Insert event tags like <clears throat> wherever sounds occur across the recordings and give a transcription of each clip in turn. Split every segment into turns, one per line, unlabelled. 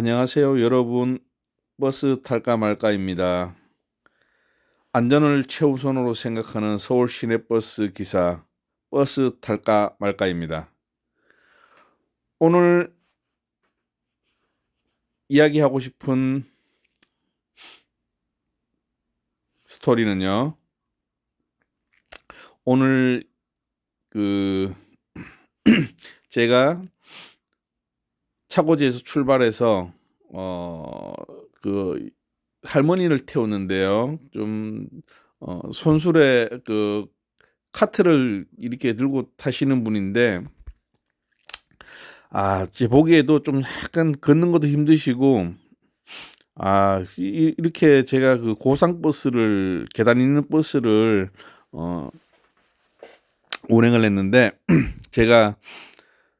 안녕하세요, 여러분. 버스 탈까 말까입니다. 안전을 최우선으로 생각하는 서울 시내버스 기사, 버스 탈까 말까입니다. 오늘 이야기하고 싶은 스토리는요. 오늘 그 <clears throat> 제가 차고지에서 출발해서 어 그 할머니를 태우는데요. 좀 어, 손수레 그 카트를 이렇게 들고 타시는 분인데 아, 제 보기에도 좀 약간 걷는 것도 힘드시고 아, 이, 이렇게 제가 그 고상 버스를 계단 있는 버스를 어 운행을 했는데 <clears throat> 제가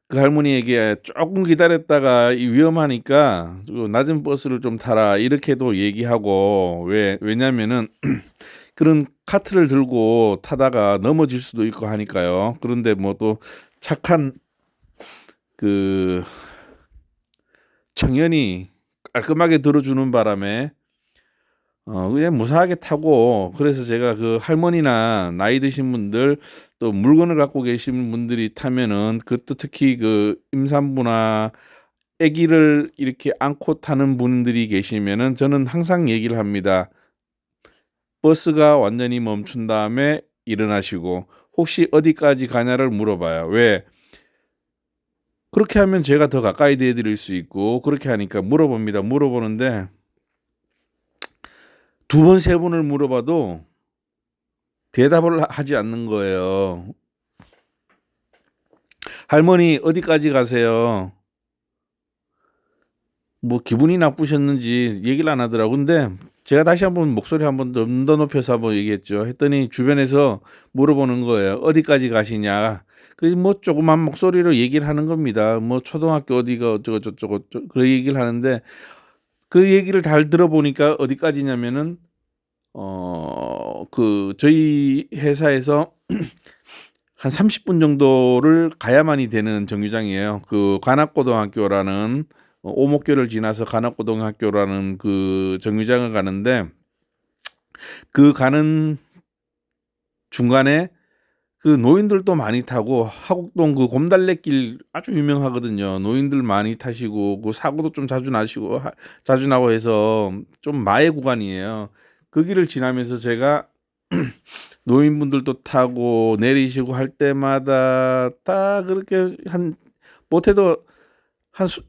그 할머니에게 조금 기다렸다가 이 위험하니까 그 낮은 버스를 좀 타라 이렇게도 얘기하고 왜 왜냐면은 <clears throat> 그런 카트를 들고 타다가 넘어질 수도 있고 하니까요. 그런데 뭐 또 착한 그 청년이 깔끔하게 들어주는 바람에 어 그냥 무사하게 타고 그래서 제가 그 할머니나 나이 드신 분들 또 물건을 갖고 계신 분들이 타면은 그것도 특히 그 임산부나 아기를 이렇게 안고 타는 분들이 계시면은 저는 항상 얘기를 합니다. 버스가 완전히 멈춘 다음에 일어나시고 혹시 어디까지 가냐를 물어봐요. 왜? 그렇게 하면 제가 더 가까이 대드릴 수 있고 그렇게 하니까 물어봅니다. 물어보는데 두 번, 세 번을 물어봐도 대답을 하지 않는 거예요. 할머니 어디까지 가세요? 뭐 기분이 나쁘셨는지 얘기를 안 하더라고. 근데 제가 다시 한번 목소리 한번 더 높여서 한번 얘기했죠. 했더니 주변에서 물어보는 거예요. 어디까지 가시냐? 그래서 뭐 조그만 목소리로 얘기를 하는 겁니다. 뭐 초등학교 어디가 어쩌고 저쩌고 그 얘기를 하는데 그 얘기를 잘 들어보니까 어디까지냐면은 어, 그 저희 회사에서 <clears throat> 한 30분 정도를 가야만이 되는 정류장이에요. 그 관악고등학교라는 어, 오목교를 지나서 관악고등학교라는 그 정류장을 가는데 그 가는 중간에 그 노인들도 많이 타고 하곡동 그 곰달래길 아주 유명하거든요. 노인들 많이 타시고 그 사고도 좀 자주 나시고 하, 자주 나고 해서 좀 마의 구간이에요. 그 길을 지나면서 제가 <clears throat> 노인분들도 타고 내리시고 할 때마다 다 그렇게 한 못해도 한 수,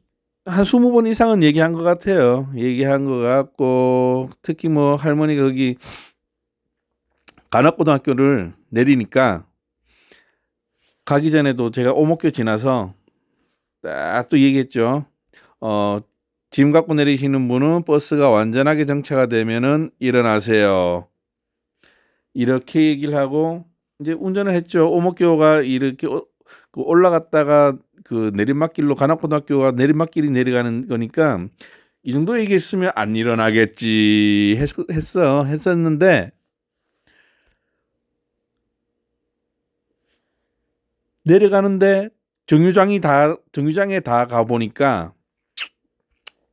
한 스무 번 이상은 얘기한 것 같아요. 얘기한 것 같고 특히 뭐 할머니가 거기 간악고등학교를 내리니까 가기 전에도 제가 오목교 지나서 딱 또 얘기했죠. 어, 짐 갖고 내리시는 분은 버스가 완전하게 정차가 되면은 일어나세요. 이렇게 얘기를 하고 이제 운전을 했죠. 오목교가 이렇게 그 올라갔다가 그 내리막길로 관악고등학교가 내리막길이 내려가는 거니까 이 정도 얘기했으면 안 일어나겠지 했, 했어 했었는데 내려가는데 정류장이 다 정류장에 다 가보니까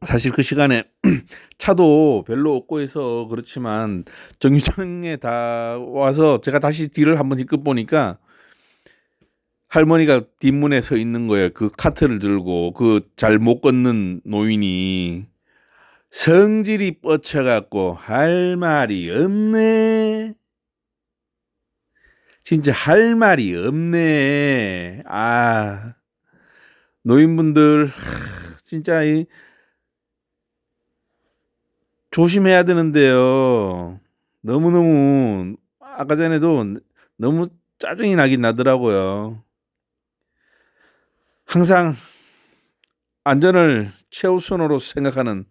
사실 그 시간에 <clears throat> 차도 별로 없고 해서 그렇지만 정류장에 다 와서 제가 다시 뒤를 한번 힐끗 보니까 할머니가 뒷문에 서 있는 거예요. 그 카트를 들고 그 잘 못 걷는 노인이 성질이 뻗쳐갖고 할 말이 없네. 진짜 할 말이 없네. 아 노인분들 진짜 이 조심해야 되는데요. 너무너무 아까 전에도 너무 짜증이 나긴 나더라고요. 항상 안전을 최우선으로 생각하는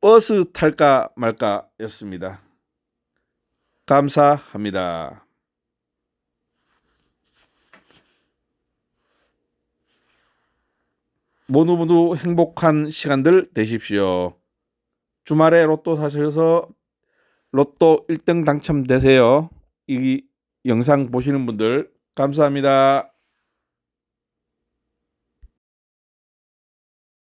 버스 탈까 말까였습니다. 감사합니다. 모두 모두 행복한 시간들 되십시오. 주말에 로또 사셔서 로또 1등 당첨되세요. 이 영상 보시는 분들 감사합니다.